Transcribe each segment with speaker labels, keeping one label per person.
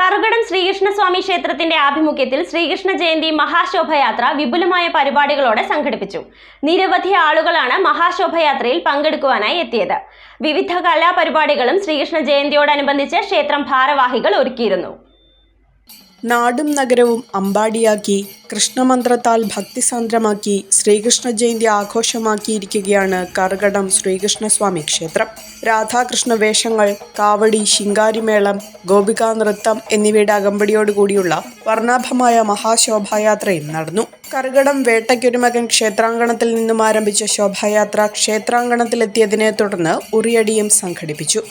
Speaker 1: കറുകടം ശ്രീകൃഷ്ണസ്വാമി ക്ഷേത്രത്തിന്റെ ആഭിമുഖ്യത്തിൽ ശ്രീകൃഷ്ണ ജയന്തി മഹാശോഭയാത്ര വിപുലമായ പരിപാടികളോടെ സംഘടിപ്പിച്ചു. നിരവധി ആളുകളാണ് മഹാശോഭയാത്രയിൽ പങ്കെടുക്കുവാനായി എത്തിയത്. വിവിധ കലാപരിപാടികളും ശ്രീകൃഷ്ണ ജയന്തിയോടനുബന്ധിച്ച് ക്ഷേത്രം ഭാരവാഹികൾ ഒരുക്കിയിരുന്നു.
Speaker 2: നാടും നഗരവും അമ്പാടിയാക്കി കൃഷ്ണമന്ത്രത്താൽ ഭക്തിസാന്ദ്രമാക്കി ശ്രീകൃഷ്ണ ജയന്തി ആഘോഷമാക്കിയിരിക്കുകയാണ് കറുകടം ശ്രീകൃഷ്ണസ്വാമി ക്ഷേത്രം. രാധാകൃഷ്ണ വേഷങ്ങൾ കാവടി ശിങ്കാരിമേളം ഗോപികാ നൃത്തം എന്നിവയുടെ അകമ്പടിയോടുകൂടിയുള്ള വർണാഭമായ മഹാശോഭായാത്രയും നടന്നു. കറുകടം വേട്ടയ്ക്കൊരുമകൻ ക്ഷേത്രാങ്കണത്തിൽ നിന്നും ആരംഭിച്ച ശോഭായാത്ര ക്ഷേത്രാങ്കണത്തിലെത്തിയതിനെ തുടർന്ന് ഉറിയടിയും സംഘടിപ്പിച്ചു.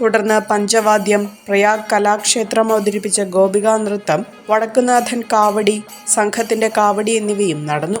Speaker 2: തുടർന്ന് പഞ്ചവാദ്യം പ്രയാഗ് കലാക്ഷേത്രം അവതരിപ്പിച്ച ഗോപികാ നൃത്തം വടക്കുനാഥൻ കാവടി സംഘത്തിന്റെ കാവടി എന്നിവയും നടന്നു.